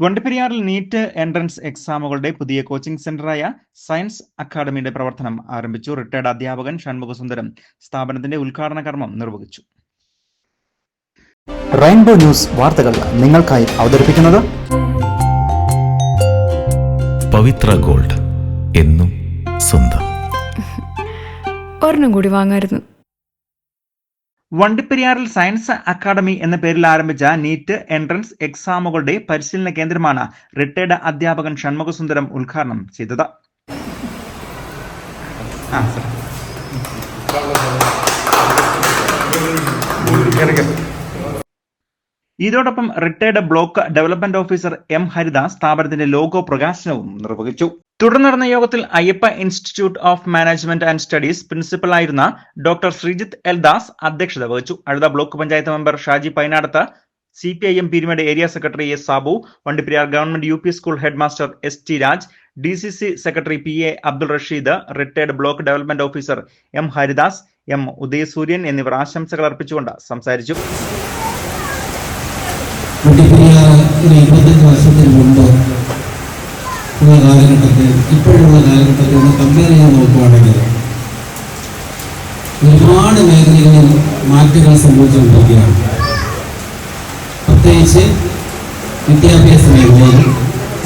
വണ്ടിപ്പെരിയാറിൽ NEET entrance എക്സാമുകളുടെ പുതിയ coaching സെന്ററായ science അക്കാദമിയുടെ പ്രവർത്തനം ആരംഭിച്ചു. റിട്ടയർഡ് അധ്യാപകൻ ഷൺമുഖസുന്ദരം സ്ഥാപനത്തിന്റെ ഉദ്ഘാടന കർമ്മം നിർവഹിച്ചു. റെയിൻബോ ന്യൂസ് വാർത്തകൾ നിങ്ങൾക്കായി അവതരിപ്പിക്കുന്നത് പവിത്ര ഗോൾഡ് എന്നും സ്വന്തം. ഒരെണ്ണം കൂടി വാങ്ങായിരുന്നു. വണ്ടിപ്പെരിയാറിൽ സയൻസ് അക്കാദമി എന്ന പേരിൽ ആരംഭിച്ച നീറ്റ് എൻട്രൻസ് എക്സാമുകളുടെ പരിശീലന കേന്ദ്രമാണ് റിട്ടയർഡ് അധ്യാപകൻ ഷൺമുഖസുന്ദരം ഉദ്ഘാടനം ചെയ്തത്. ഇതോടൊപ്പം retired block development officer M Haridas സ്ഥാപനത്തിന്റെ ലോഗോ പ്രകാശനവും നിർവഹിച്ചു. തുടർന്ന് നടന്ന യോഗത്തിൽ Ayyappa institute of management and studies principal ആയിരുന്ന ഡോക്ടർ ശ്രീജിത്ത് എൽദാസ് അധ്യക്ഷത വഹിച്ചു. Azhutha block panchayat member Shaji Painadath C P I M Peerumedu area secretary S Sabu Vandiperiyar government U P school head master S T Raj D C C secretary P A Abdul Rasheed retired block development officer M Haridas M Udayasuryan എന്നിവർ ആശംസകൾ അർപ്പിച്ചുകൊണ്ട് സംസാരിച്ചു. വർഷത്തിന് ഇപ്പോഴുള്ള കാലഘട്ടത്തിൽ ഒന്ന് compare ചെയ്ത് നോക്കുവാണെങ്കിൽ ഒരുപാട് മേഖലകളിൽ മാറ്റങ്ങൾ സംഭവിച്ചുകൊണ്ടിരിക്കുകയാണ്. പ്രത്യേകിച്ച് വിദ്യാഭ്യാസ മേഖലയിൽ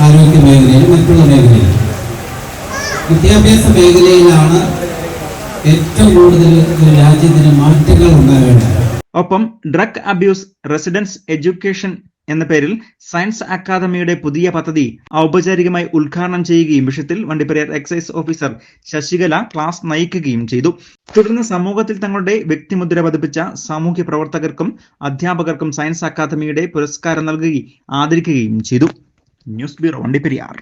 ആരോഗ്യ മേഖലയിൽ മറ്റുള്ള മേഖലയിൽ വിദ്യാഭ്യാസ മേഖലയിലാണ് ഏറ്റവും കൂടുതൽ ഒരു രാജ്യത്തിന് മാറ്റങ്ങൾ ഉണ്ടാകേണ്ടത്. ഒപ്പം ഡ്രഗ് അബ്യൂസ് റെസിഡൻസ് എഡ്യൂക്കേഷൻ എന്ന പേരിൽ സയൻസ് അക്കാദമിയുടെ പുതിയ പദ്ധതി ഔപചാരികമായി ഉദ്ഘാടനം ചെയ്യുകയും വിഷയത്തിൽ Vandiperiyar excise officer Sasikala class നയിക്കുകയും ചെയ്തു. തുടർന്ന് സമൂഹത്തിൽ തങ്ങളുടെ വ്യക്തിമുദ്ര പതിപ്പിച്ച സാമൂഹ്യ പ്രവർത്തകർക്കും അധ്യാപകർക്കും സയൻസ് അക്കാദമിയുടെ പുരസ്കാരം നൽകി ആദരിക്കുകയും ചെയ്തു. News bureau Vandiperiyar.